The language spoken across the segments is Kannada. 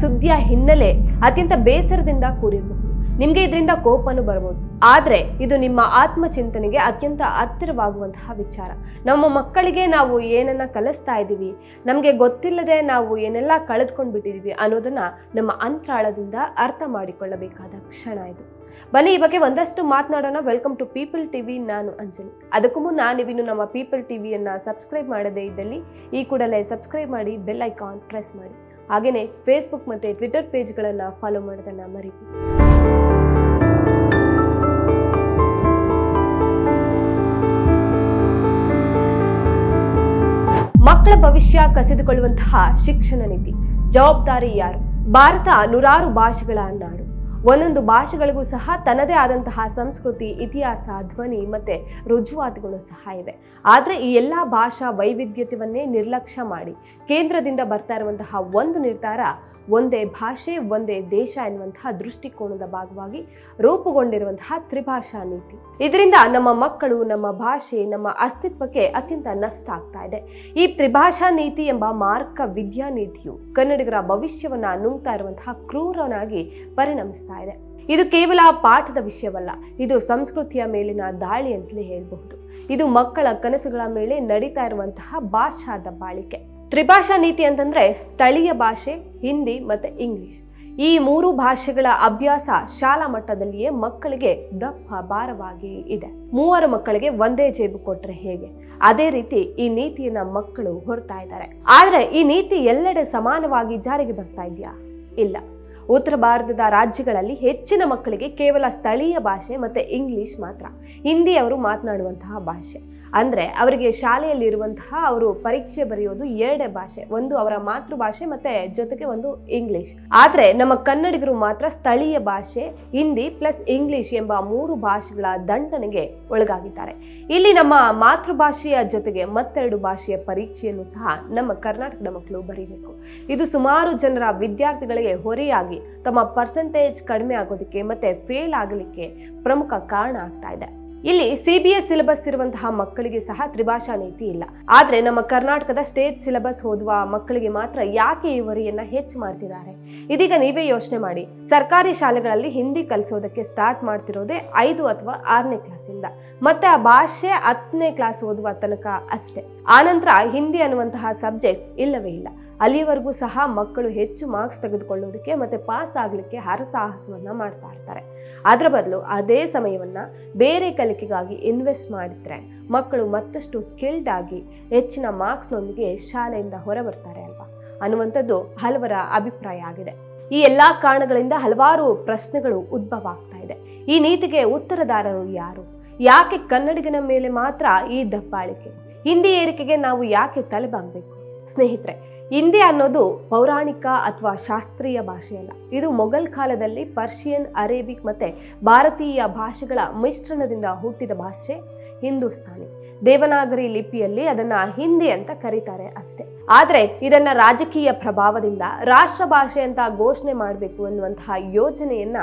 ಸುದ್ದಿಯ ಹಿನ್ನೆಲೆ ಅತ್ಯಂತ ಬೇಸರದಿಂದ ಕೂಡಿರಬಹುದು ನಿಮ್ಗೆ ಇದರಿಂದ ಕೋಪನು ಬರಬಹುದು ಆದ್ರೆ ಇದು ನಿಮ್ಮ ಆತ್ಮಚಿಂತನೆಗೆ ಅತ್ಯಂತ ಹತ್ತಿರವಾಗುವಂತಹ ವಿಚಾರ. ನಮ್ಮ ಮಕ್ಕಳಿಗೆ ನಾವು ಏನನ್ನ ಕಲಿಸ್ತಾ ಇದ್ದೀವಿ, ನಮಗೆ ಗೊತ್ತಿಲ್ಲದೆ ನಾವು ಏನೆಲ್ಲ ಕಳೆದುಕೊಂಡು ಬಿಟ್ಟಿದೀವಿ ಅನ್ನೋದನ್ನ ನಮ್ಮ ಅಂತರಾಳದಿಂದ ಅರ್ಥ ಮಾಡಿಕೊಳ್ಳಬೇಕಾದ ಕ್ಷಣ ಇದು. ಬನ್ನಿ, ಈ ಬಗ್ಗೆ ಒಂದಷ್ಟು ಮಾತನಾಡೋಣ. ವೆಲ್ಕಮ್ ಟು ಪೀಪಲ್ ಟಿವಿ ನಾನು ಅಂಜಲಿ. ಅದಕ್ಕೂ ಮುನ್ನ ನೀವಿನ್ನು ನಮ್ಮ ಪೀಪಲ್ ಟಿವಿಯನ್ನ ಸಬ್ಸ್ಕ್ರೈಬ್ ಮಾಡದೇ ಇದ್ದಲ್ಲಿ, ಈ ಕೂಡಲೇ ಸಬ್ಸ್ಕ್ರೈಬ್ ಮಾಡಿ ಬೆಲ್ ಐಕಾನ್ ಪ್ರೆಸ್ ಮಾಡಿ. ಹಾಗೆಯೇ ಫೇಸ್ಬುಕ್ ಮತ್ತು ಟ್ವಿಟರ್ ಪೇಜ್ಗಳನ್ನು ಫಾಲೋ ಮಾಡೋದನ್ನು ಮರಿಬೇಡಿ. ಮಕ್ಕಳ ಭವಿಷ್ಯ ಕಸಿದುಕೊಳ್ಳುವಂತಹ ಶಿಕ್ಷಣ ನೀತಿ. ಜವಾಬ್ದಾರಿ ಯಾರು? ಭಾರತ ನೂರಾರು ಭಾಷೆಗಳ ನಾಡು. ಒಂದೊಂದು ಭಾಷೆಗಳಿಗೂ ಸಹ ತನ್ನದೇ ಆದಂತಹ ಸಂಸ್ಕೃತಿ, ಇತಿಹಾಸ, ಧ್ವನಿ ಮತ್ತೆ ರುಜುವಾತುಗಳು ಸಹ ಇವೆ. ಆದರೆ ಈ ಎಲ್ಲ ಭಾಷಾ ವೈವಿಧ್ಯತೆಯನ್ನೇ ನಿರ್ಲಕ್ಷ್ಯ ಮಾಡಿ ಕೇಂದ್ರದಿಂದ ಬರ್ತಾ ಇರುವಂತಹ ಒಂದು ನಿರ್ಧಾರ ಒಂದೇ ಭಾಷೆ, ಒಂದೇ ದೇಶ ಎನ್ನುವಂತಹ ದೃಷ್ಟಿಕೋನದ ಭಾಗವಾಗಿ ರೂಪುಗೊಂಡಿರುವಂತಹ ತ್ರಿಭಾಷಾ ನೀತಿ. ಇದರಿಂದ ನಮ್ಮ ಮಕ್ಕಳು, ನಮ್ಮ ಭಾಷೆ, ನಮ್ಮ ಅಸ್ತಿತ್ವಕ್ಕೆ ಅತ್ಯಂತ ನಷ್ಟ ಆಗ್ತಾ ಇದೆ. ಈ ತ್ರಿಭಾಷಾ ನೀತಿ ಎಂಬ ಮಾರ್ಕ ವಿದ್ಯಾ ನೀತಿಯು ಕನ್ನಡಿಗರ ಭವಿಷ್ಯವನ್ನ ನುಂಗ್ತಾ ಇರುವಂತಹ ಕ್ರೂರನಾಗಿ ಪರಿಣಮಿಸ್ತಾ ಇದೆ. ಇದು ಕೇವಲ ಪಾಠದ ವಿಷಯವಲ್ಲ, ಇದು ಸಂಸ್ಕೃತಿಯ ಮೇಲಿನ ದಾಳಿ ಅಂತಲೇ ಹೇಳಬಹುದು. ಇದು ಮಕ್ಕಳ ಕನಸುಗಳ ಮೇಲೆ ನಡೀತಾ ಇರುವಂತಹ ಭಾಷಾ ದಬ್ಬಾಳಿಕೆ ತ್ರಿಭಾಷಾ ನೀತಿ ಅಂತಂದ್ರೆ ಸ್ಥಳೀಯ ಭಾಷೆ, ಹಿಂದಿ ಮತ್ತೆ ಇಂಗ್ಲಿಷ್. ಈ ಮೂರು ಭಾಷೆಗಳ ಅಭ್ಯಾಸ ಶಾಲಾ ಮಟ್ಟದಲ್ಲಿಯೇ ಮಕ್ಕಳಿಗೆ ದಪ್ಪ ಭಾರವಾಗಿ ಇದೆ. ಮೂವರು ಮಕ್ಕಳಿಗೆ ಒಂದೇ ಜೇಬು ಕೊಟ್ರೆ ಹೇಗೆ? ಅದೇ ರೀತಿ ಈ ನೀತಿಯನ್ನ ಮಕ್ಕಳು ಹೊರತಾ ಇದ್ದಾರೆ. ಆದ್ರೆ ಈ ನೀತಿ ಎಲ್ಲೆಡೆ ಸಮಾನವಾಗಿ ಜಾರಿಗೆ ಬರ್ತಾ ಇದೆಯಾ? ಇಲ್ಲ. ಉತ್ತರ ಭಾರತದ ರಾಜ್ಯಗಳಲ್ಲಿ ಹೆಚ್ಚಿನ ಮಕ್ಕಳಿಗೆ ಕೇವಲ ಸ್ಥಳೀಯ ಭಾಷೆ ಮತ್ತೆ ಇಂಗ್ಲಿಷ್ ಮಾತ್ರ. ಹಿಂದಿ ಅವರು ಮಾತನಾಡುವಂತಹ ಭಾಷೆ. ಅಂದ್ರೆ ಅವರಿಗೆ ಶಾಲೆಯಲ್ಲಿರುವಂತಹ ಅವರು ಪರೀಕ್ಷೆ ಬರೆಯೋದು ಎರಡೇ ಭಾಷೆ. ಒಂದು ಅವರ ಮಾತೃಭಾಷೆ ಮತ್ತೆ ಜೊತೆಗೆ ಒಂದು ಇಂಗ್ಲಿಷ್ ಆದರೆ ನಮ್ಮ ಕನ್ನಡಿಗರು ಮಾತ್ರ ಸ್ಥಳೀಯ ಭಾಷೆ, ಹಿಂದಿ ಪ್ಲಸ್ ಇಂಗ್ಲಿಷ್ ಎಂಬ ಮೂರು ಭಾಷೆಗಳ ದಂಡನೆಗೆ ಒಳಗಾಗಿದ್ದಾರೆ. ಇಲ್ಲಿ ನಮ್ಮ ಮಾತೃಭಾಷೆಯ ಜೊತೆಗೆ ಮತ್ತೆರಡು ಭಾಷೆಯ ಪರೀಕ್ಷೆಯನ್ನು ಸಹ ನಮ್ಮ ಕರ್ನಾಟಕದ ಮಕ್ಕಳು ಬರೀಬೇಕು. ಇದು ಸುಮಾರು ಜನರ ವಿದ್ಯಾರ್ಥಿಗಳಿಗೆ ಹೊರೆಯಾಗಿ ತಮ್ಮ ಪರ್ಸೆಂಟೇಜ್ ಕಡಿಮೆ ಆಗೋದಕ್ಕೆ ಮತ್ತೆ ಫೇಲ್ ಆಗಲಿಕ್ಕೆ ಪ್ರಮುಖ ಕಾರಣ ಆಗ್ತಾ ಇದೆ. ಇಲ್ಲಿ ಸಿ ಬಿ ಎಸ್ ಸಿಲೆಬಸ್ ಇರುವಂತಹ ಮಕ್ಕಳಿಗೆ ಸಹ ತ್ರಿಭಾಷಾ ನೀತಿ ಇಲ್ಲ. ಆದ್ರೆ ನಮ್ಮ ಕರ್ನಾಟಕದ ಸ್ಟೇಟ್ ಸಿಲೆಬಸ್ ಓದುವ ಮಕ್ಕಳಿಗೆ ಮಾತ್ರ ಯಾಕೆ ಈ ವರಿಯನ್ನ ಹೆಚ್ಚು ಮಾಡ್ತಿದ್ದಾರೆ? ಇದೀಗ ನೀವೇ ಯೋಚನೆ ಮಾಡಿ. ಸರ್ಕಾರಿ ಶಾಲೆಗಳಲ್ಲಿ ಹಿಂದಿ ಕಲಿಸೋದಕ್ಕೆ ಸ್ಟಾರ್ಟ್ ಮಾಡ್ತಿರೋದೇ ಐದು ಅಥವಾ ಆರನೇ ಕ್ಲಾಸಿಂದ ಮತ್ತೆ ಆ ಭಾಷೆ ಹತ್ತನೇ ಕ್ಲಾಸ್ ಓದುವ ತನಕ ಅಷ್ಟೇ. ಆನಂತರ ಹಿಂದಿ ಅನ್ನುವಂತಹ ಸಬ್ಜೆಕ್ಟ್ ಇಲ್ಲವೇ ಇಲ್ಲ. ಅಲ್ಲಿಯವರೆಗೂ ಸಹ ಮಕ್ಕಳು ಹೆಚ್ಚು ಮಾರ್ಕ್ಸ್ ತೆಗೆದುಕೊಳ್ಳೋದಕ್ಕೆ ಮತ್ತೆ ಪಾಸ್ ಆಗಲಿಕ್ಕೆ ಹರಸಾಹಸವನ್ನು ಮಾಡ್ತಾ ಇರ್ತಾರೆ. ಅದರ ಬದಲು ಅದೇ ಸಮಯವನ್ನು ಬೇರೆ ಕಲಿಕೆಗಾಗಿ ಇನ್ವೆಸ್ಟ್ ಮಾಡಿದರೆ ಮಕ್ಕಳು ಮತ್ತಷ್ಟು ಸ್ಕಿಲ್ಡ್ ಆಗಿ ಹೆಚ್ಚಿನ ಮಾರ್ಕ್ಸ್ನೊಂದಿಗೆ ಶಾಲೆಯಿಂದ ಹೊರ ಬರ್ತಾರೆ ಅಲ್ವಾ? ಅನ್ನುವಂಥದ್ದು ಹಲವರ ಅಭಿಪ್ರಾಯ ಆಗಿದೆ. ಈ ಎಲ್ಲ ಕಾರಣಗಳಿಂದ ಹಲವಾರು ಪ್ರಶ್ನೆಗಳು ಉದ್ಭವ ಆಗ್ತಾ ಇದೆ. ಈ ನೀತಿಗೆ ಉತ್ತರದಾರರು ಯಾರು? ಯಾಕೆ ಕನ್ನಡಿಗನ ಮೇಲೆ ಮಾತ್ರ ಈ ದಬ್ಬಾಳಿಕೆ? ಹಿಂದಿ ಏರಿಕೆಗೆ ನಾವು ಯಾಕೆ ತಲೆಬಾಗಬೇಕು? ಸ್ನೇಹಿತರೆ ಹಿಂದಿ ಅನ್ನೋದು ಪೌರಾಣಿಕ ಅಥವಾ ಶಾಸ್ತ್ರೀಯ ಭಾಷೆಯಲ್ಲ ಇದು ಮೊಘಲ್ ಕಾಲದಲ್ಲಿ ಪರ್ಷಿಯನ್, ಅರೇಬಿಕ್ ಮತ್ತೆ ಭಾರತೀಯ ಭಾಷೆಗಳ ಮಿಶ್ರಣದಿಂದ ಹುಟ್ಟಿದ ಭಾಷೆ ಹಿಂದೂಸ್ತಾನಿ. ದೇವನಾಗರಿ ಲಿಪಿಯಲ್ಲಿ ಅದನ್ನ ಹಿಂದಿ ಅಂತ ಕರೀತಾರೆ ಅಷ್ಟೇ. ಆದ್ರೆ ಇದನ್ನ ರಾಜಕೀಯ ಪ್ರಭಾವದಿಂದ ರಾಷ್ಟ್ರ ಭಾಷೆ ಅಂತ ಘೋಷಣೆ ಮಾಡಬೇಕು ಅನ್ನುವಂತಹ ಯೋಜನೆಯನ್ನ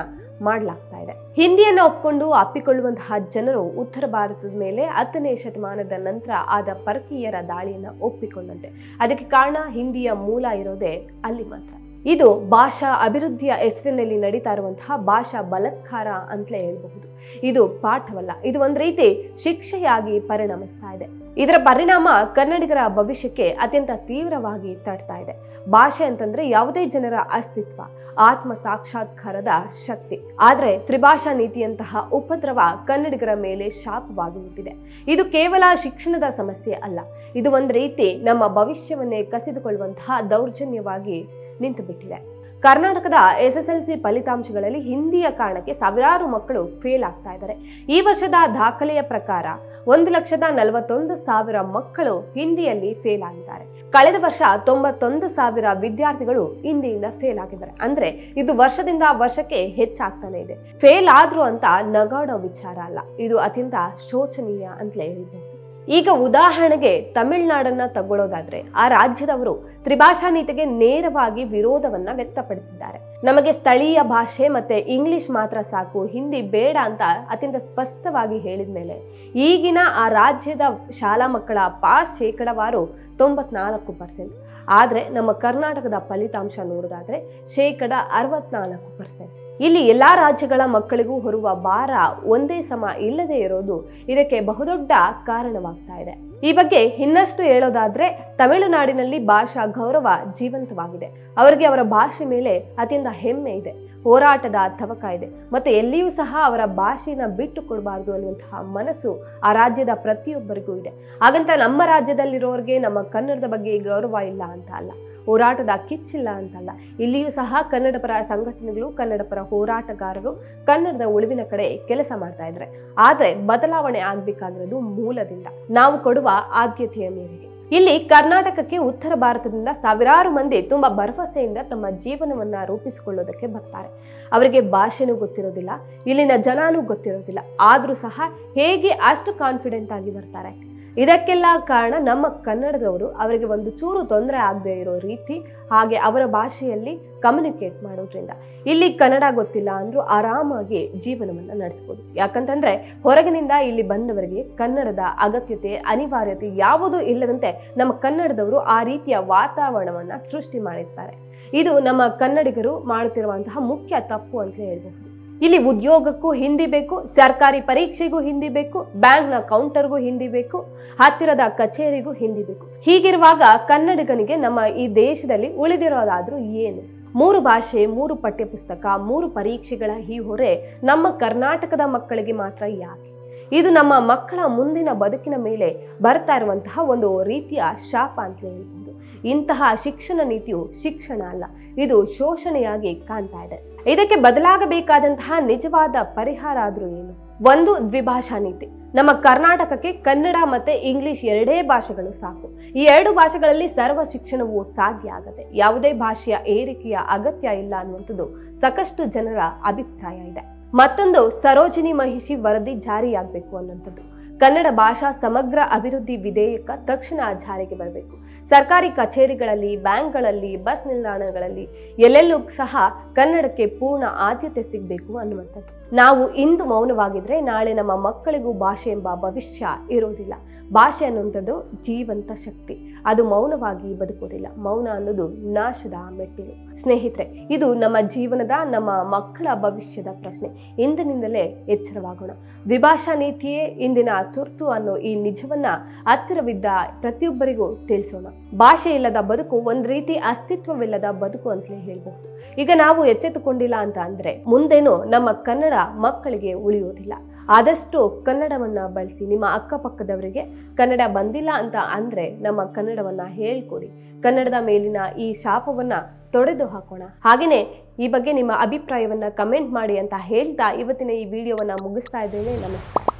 ಮಾಡಲಾಗ್ತಾ ಇದೆ. ಹಿಂದಿಯನ್ನು ಒಪ್ಕೊಂಡು ಅಪ್ಪಿಕೊಳ್ಳುವಂತಹ ಜನರು ಉತ್ತರ ಭಾರತದ ಮೇಲೆ ಹತ್ತನೇ ಶತಮಾನದ ನಂತರ ಆದ ಪರಕೀಯರ ದಾಳಿಯನ್ನು ಒಪ್ಪಿಕೊಂಡಂತೆ. ಅದಕ್ಕೆ ಕಾರಣ ಹಿಂದಿಯ ಮೂಲ ಇರೋದೇ ಅಲ್ಲಿ ಮಾತ್ರ. ಇದು ಭಾಷಾ ಅಭಿವೃದ್ಧಿಯ ಹೆಸರಿನಲ್ಲಿ ನಡೀತಾ ಇರುವಂತಹ ಭಾಷಾ ಬಲತ್ಕಾರ ಅಂತಲೇ ಹೇಳಬಹುದು. ಇದು ಪಾಠವಲ್ಲ, ಇದು ಒಂದು ರೀತಿ ಶಿಕ್ಷೆಯಾಗಿ ಪರಿಣಮಿಸ್ತಾ ಇದೆ. ಇದರ ಪರಿಣಾಮ ಕನ್ನಡಿಗರ ಭವಿಷ್ಯಕ್ಕೆ ಅತ್ಯಂತ ತೀವ್ರವಾಗಿ ತಡ್ತಾ ಇದೆ. ಭಾಷೆ ಅಂತಂದ್ರೆ ಯಾವುದೇ ಜನರ ಅಸ್ತಿತ್ವ, ಆತ್ಮ ಸಾಕ್ಷಾತ್ಕಾರದ ಶಕ್ತಿ. ಆದ್ರೆ ತ್ರಿಭಾಷಾ ನೀತಿಯಂತಹ ಉಪದ್ರವ ಕನ್ನಡಿಗರ ಮೇಲೆ ಶಾಪವಾಗಿ ಹುಟ್ಟಿದೆ. ಇದು ಕೇವಲ ಶಿಕ್ಷಣದ ಸಮಸ್ಯೆ ಅಲ್ಲ, ಇದು ಒಂದು ರೀತಿ ನಮ್ಮ ಭವಿಷ್ಯವನ್ನೇ ಕಸಿದುಕೊಳ್ಳುವಂತಹ ದೌರ್ಜನ್ಯವಾಗಿ ನಿಂತು ಬಿಟ್ಟಿದೆ ಕರ್ನಾಟಕದ ಎಸ್ ಎಸ್ ಎಲ್ ಸಿ ಫಲಿತಾಂಶಗಳಲ್ಲಿ ಹಿಂದಿಯ ಕಾರಣಕ್ಕೆ ಸಾವಿರಾರು ಮಕ್ಕಳು ಫೇಲ್ ಆಗ್ತಾ ಇದ್ದಾರೆ. ಈ ವರ್ಷದ ದಾಖಲೆಯ ಪ್ರಕಾರ ಒಂದು ಲಕ್ಷದ ನಲವತ್ತೊಂದು ಸಾವಿರ ಮಕ್ಕಳು ಹಿಂದಿಯಲ್ಲಿ ಫೇಲ್ ಆಗಿದ್ದಾರೆ. ಕಳೆದ ವರ್ಷ ತೊಂಬತ್ತೊಂದು ಸಾವಿರ ವಿದ್ಯಾರ್ಥಿಗಳು ಹಿಂದಿಯಿಂದ ಫೇಲ್ ಆಗಿದ್ದಾರೆ. ಅಂದ್ರೆ ಇದು ವರ್ಷದಿಂದ ವರ್ಷಕ್ಕೆ ಹೆಚ್ಚಾಗ್ತಾನೆ ಇದೆ. ಫೇಲ್ ಆದ್ರು ಅಂತ ನಗಾಡೋ ವಿಚಾರ ಅಲ್ಲ. ಇದು ಅತ್ಯಂತ ಶೋಚನೀಯ ಅಂತಲೇ ಹೇಳ್ಬೋದು. ಈಗ ಉದಾಹರಣೆಗೆ ತಮಿಳುನಾಡನ್ನ ತಗೊಳ್ಳೋದಾದ್ರೆ ಆ ರಾಜ್ಯದವರು ತ್ರಿಭಾಷಾ ನೀತಿಗೆ ನೇರವಾಗಿ ವಿರೋಧವನ್ನ ವ್ಯಕ್ತಪಡಿಸಿದ್ದಾರೆ. ನಮಗೆ ಸ್ಥಳೀಯ ಭಾಷೆ ಮತ್ತೆ ಇಂಗ್ಲಿಷ್ ಮಾತ್ರ ಸಾಕು, ಹಿಂದಿ ಬೇಡ ಅಂತ ಅತ್ಯಂತ ಸ್ಪಷ್ಟವಾಗಿ ಹೇಳಿದ ಮೇಲೆ ಈಗಿನ ಆ ರಾಜ್ಯದ ಶಾಲಾ ಮಕ್ಕಳ ಪಾಸ್ ಶೇಕಡವಾರು ತೊಂಬತ್ನಾಲ್ಕು ಪರ್ಸೆಂಟ್. ಆದ್ರೆ ನಮ್ಮ ಕರ್ನಾಟಕದ ಫಲಿತಾಂಶ ನೋಡೋದಾದ್ರೆ ಶೇಕಡ ಅರವತ್ನಾಲ್ಕು ಪರ್ಸೆಂಟ್. ಇಲ್ಲಿ ಎಲ್ಲಾ ರಾಜ್ಯಗಳ ಮಕ್ಕಳಿಗೂ ಹೊರುವ ಭಾರ ಒಂದೇ ಸಮ ಇಲ್ಲದೆ ಇರೋದು ಇದಕ್ಕೆ ಬಹುದೊಡ್ಡ ಕಾರಣವಾಗ್ತಾ ಇದೆ. ಈ ಬಗ್ಗೆ ಇನ್ನಷ್ಟು ಹೇಳೋದಾದ್ರೆ ತಮಿಳುನಾಡಿನಲ್ಲಿ ಭಾಷಾ ಗೌರವ ಜೀವಂತವಾಗಿದೆ. ಅವರಿಗೆ ಅವರ ಭಾಷೆ ಮೇಲೆ ಅತ್ಯಂತ ಹೆಮ್ಮೆ ಇದೆ. ಹೋರಾಟದ ತವಕ ಇದೆ. ಮತ್ತೆ ಎಲ್ಲಿಯೂ ಸಹ ಅವರ ಭಾಷೆನ ಬಿಟ್ಟು ಕೊಡಬಾರ್ದು ಅನ್ನುವಂತಹ ಮನಸ್ಸು ಆ ರಾಜ್ಯದ ಪ್ರತಿಯೊಬ್ಬರಿಗೂ ಇದೆ. ಹಾಗಂತ ನಮ್ಮ ರಾಜ್ಯದಲ್ಲಿರೋರಿಗೆ ನಮ್ಮ ಕನ್ನಡದ ಬಗ್ಗೆ ಗೌರವ ಇಲ್ಲ ಅಂತ ಅಲ್ಲ. ಹೋರಾಟದ ಕಿಚ್ಚಿಲ್ಲ ಅಂತಲ್ಲ. ಇಲ್ಲಿಯೂ ಸಹ ಕನ್ನಡ ಪರ ಸಂಘಟನೆಗಳು ಕನ್ನಡ ಪರ ಹೋರಾಟಗಾರರು ಕನ್ನಡದ ಉಳಿವಿನ ಕಡೆ ಕೆಲಸ ಮಾಡ್ತಾ ಇದ್ರೆ ಆದ್ರೆ ಬದಲಾವಣೆ ಆಗ್ಬೇಕಾಗಿರೋದು ಮೂಲದಿಂದ. ನಾವು ಕೊಡುವ ಆದ್ಯತೆಯ ಮೇರೆಗೆ. ಇಲ್ಲಿ ಕರ್ನಾಟಕಕ್ಕೆ ಉತ್ತರ ಭಾರತದಿಂದ ಸಾವಿರಾರು ಮಂದಿ ತುಂಬಾ ಭರವಸೆಯಿಂದ ತಮ್ಮ ಜೀವನವನ್ನ ರೂಪಿಸಿಕೊಳ್ಳೋದಕ್ಕೆ ಬರ್ತಾರೆ. ಅವರಿಗೆ ಭಾಷೆನೂ ಗೊತ್ತಿರೋದಿಲ್ಲ, ಇಲ್ಲಿನ ಜನನೂ ಗೊತ್ತಿರೋದಿಲ್ಲ. ಆದ್ರೂ ಸಹ ಹೇಗೆ ಅಷ್ಟು ಕಾನ್ಫಿಡೆಂಟ್ ಆಗಿ ಬರ್ತಾರೆ? ಇದಕ್ಕೆಲ್ಲ ಕಾರಣ ನಮ್ಮ ಕನ್ನಡದವರು ಅವರಿಗೆ ಒಂದು ಚೂರು ತೊಂದರೆ ಆಗದೇ ಇರೋ ರೀತಿ ಹಾಗೆ ಅವರ ಭಾಷೆಯಲ್ಲಿ ಕಮ್ಯುನಿಕೇಟ್ ಮಾಡೋದ್ರಿಂದ. ಇಲ್ಲಿ ಕನ್ನಡ ಗೊತ್ತಿಲ್ಲ ಅಂದರೂ ಆರಾಮಾಗಿ ಜೀವನವನ್ನ ನಡೆಸ್ಬೋದು. ಯಾಕಂತಂದ್ರೆ ಹೊರಗಿನಿಂದ ಇಲ್ಲಿ ಬಂದವರಿಗೆ ಕನ್ನಡದ ಅಗತ್ಯತೆ, ಅನಿವಾರ್ಯತೆ ಯಾವುದೂ ಇಲ್ಲದಂತೆ ನಮ್ಮ ಕನ್ನಡದವರು ಆ ರೀತಿಯ ವಾತಾವರಣವನ್ನ ಸೃಷ್ಟಿ ಮಾಡಿರ್ತಾರೆ. ಇದು ನಮ್ಮ ಕನ್ನಡಿಗರು ಮಾಡುತ್ತಿರುವಂತಹ ಮುಖ್ಯ ತಪ್ಪು ಅಂತ ಹೇಳ್ಬಹುದು. ಇಲ್ಲಿ ಉದ್ಯೋಗಕ್ಕೂ ಹಿಂದಿ ಬೇಕು, ಸರ್ಕಾರಿ ಪರೀಕ್ಷೆಗೂ ಹಿಂದಿ ಬೇಕು, ಬ್ಯಾಂಕ್ನ ಕೌಂಟರ್ಗೂ ಹಿಂದಿ ಬೇಕು, ಹತ್ತಿರದ ಕಚೇರಿಗೂ ಹಿಂದಿ ಬೇಕು. ಹೀಗಿರುವಾಗ ಕನ್ನಡಿಗನಿಗೆ ನಮ್ಮ ಈ ದೇಶದಲ್ಲಿ ಉಳಿದಿರೋದಾದ್ರೂ ಏನು? ಮೂರು ಭಾಷೆ, ಮೂರು ಪಠ್ಯಪುಸ್ತಕ, ಮೂರು ಪರೀಕ್ಷೆಗಳ ಈ ಹೊರೆ ನಮ್ಮ ಕರ್ನಾಟಕದ ಮಕ್ಕಳಿಗೆ ಮಾತ್ರ ಯಾಕೆ? ಇದು ನಮ್ಮ ಮಕ್ಕಳ ಮುಂದಿನ ಬದುಕಿನ ಮೇಲೆ ಬರ್ತಾ ಇರುವಂತಹ ಒಂದು ರೀತಿಯ ಶಾಪ ಅಂತ ಹೇಳ್ಬೋದು. ಇಂತಹ ಶಿಕ್ಷಣ ನೀತಿಯು ಶಿಕ್ಷಣ ಅಲ್ಲ, ಇದು ಶೋಷಣೆಯಾಗಿ ಕಾಣ್ತಾ ಇದೆ. ಇದಕ್ಕೆ ಬದಲಾಗಬೇಕಾದಂತಹ ನಿಜವಾದ ಪರಿಹಾರ ಆದ್ರೂ ಏನು? ಒಂದು ದ್ವಿಭಾಷಾ ನೀತಿ. ನಮ್ಮ ಕರ್ನಾಟಕಕ್ಕೆ ಕನ್ನಡ ಮತ್ತೆ ಇಂಗ್ಲಿಷ್ ಎರಡೇ ಭಾಷೆಗಳು ಸಾಕು. ಈ ಎರಡು ಭಾಷೆಗಳಲ್ಲಿ ಸರ್ವ ಶಿಕ್ಷಣವು ಸಾಧ್ಯ ಆಗುತ್ತೆ ಯಾವುದೇ ಭಾಷೆಯ ಏರಿಕೆಯ ಅಗತ್ಯ ಇಲ್ಲ ಅನ್ನುವಂಥದ್ದು ಸಾಕಷ್ಟು ಜನರ ಅಭಿಪ್ರಾಯ ಇದೆ. ಮತ್ತೊಂದು, ಸರೋಜಿನಿ ಮಹಿಷಿ ವರದಿ ಜಾರಿಯಾಗಬೇಕು ಅನ್ನುವಂಥದ್ದು. ಕನ್ನಡ ಭಾಷಾ ಸಮಗ್ರ ಅಭಿವೃದ್ಧಿ ವಿಧೇಯಕ ತಕ್ಷಣ ಜಾರಿಗೆ ಬರಬೇಕು. ಸರ್ಕಾರಿ ಕಚೇರಿಗಳಲ್ಲಿ, ಬ್ಯಾಂಕ್ಗಳಲ್ಲಿ, ಬಸ್ ನಿಲ್ದಾಣಗಳಲ್ಲಿ ಎಲ್ಲೆಲ್ಲೂ ಸಹ ಕನ್ನಡಕ್ಕೆ ಪೂರ್ಣ ಆದ್ಯತೆ ಸಿಗಬೇಕು ಅನ್ನುವಂಥದ್ದು. ನಾವು ಇಂದು ಮೌನವಾಗಿದ್ರೆ ನಾಳೆ ನಮ್ಮ ಮಕ್ಕಳಿಗೂ ಭಾಷೆ ಎಂಬ ಭವಿಷ್ಯ ಇರೋದಿಲ್ಲ. ಭಾಷೆ ಅನ್ನುವಂಥದ್ದು ಜೀವಂತ ಶಕ್ತಿ. ಅದು ಮೌನವಾಗಿ ಬದುಕೋದಿಲ್ಲ. ಮೌನ ಅನ್ನೋದು ನಾಶದ ಮೆಟ್ಟಿಲು. ಸ್ನೇಹಿತರೆ, ಇದು ನಮ್ಮ ಜೀವನದ, ನಮ್ಮ ಮಕ್ಕಳ ಭವಿಷ್ಯದ ಪ್ರಶ್ನೆ. ಇಂದಿನಿಂದಲೇ ಎಚ್ಚರವಾಗೋಣ. ವಿಭಾಷಾ ನೀತಿಯೇ ಇಂದಿನ ತುರ್ತು ಅನ್ನೋ ಈ ನಿಜವನ್ನ ಹತ್ತಿರವಿದ್ದ ಪ್ರತಿಯೊಬ್ಬರಿಗೂ ತಿಳಿಸೋಣ. ಭಾಷೆ ಇಲ್ಲದ ಬದುಕು ಒಂದ್ ರೀತಿ ಅಸ್ತಿತ್ವವಿಲ್ಲದ ಬದುಕು ಅಂತಲೇ ಹೇಳ್ಬಹುದು. ಈಗ ನಾವು ಎಚ್ಚೆತ್ತುಕೊಂಡಿಲ್ಲ ಅಂತ ಅಂದ್ರೆ ಮುಂದೇನು ನಮ್ಮ ಕನ್ನಡ ಮಕ್ಕಳಿಗೆ ಉಳಿಯೋದಿಲ್ಲ. ಆದಷ್ಟು ಕನ್ನಡವನ್ನ ಬಳಸಿ, ನಿಮ್ಮ ಅಕ್ಕಪಕ್ಕದವರಿಗೆ ಕನ್ನಡ ಬಂದಿಲ್ಲ ಅಂತ ಅಂದ್ರೆ ನಮ್ಮ ಕನ್ನಡವನ್ನ ಹೇಳ್ಕೊಡಿ. ಕನ್ನಡದ ಮೇಲಿನ ಈ ಶಾಪವನ್ನ ತೊಡೆದು ಹಾಕೋಣ. ಹಾಗೇನೆ ಈ ಬಗ್ಗೆ ನಿಮ್ಮ ಅಭಿಪ್ರಾಯವನ್ನ ಕಮೆಂಟ್ ಮಾಡಿ ಅಂತ ಹೇಳ್ತಾ ಇವತ್ತಿನ ಈ ವಿಡಿಯೋವನ್ನ ಮುಗಿಸ್ತಾ ಇದ್ದೇನೆ. ನಮಸ್ಕಾರ.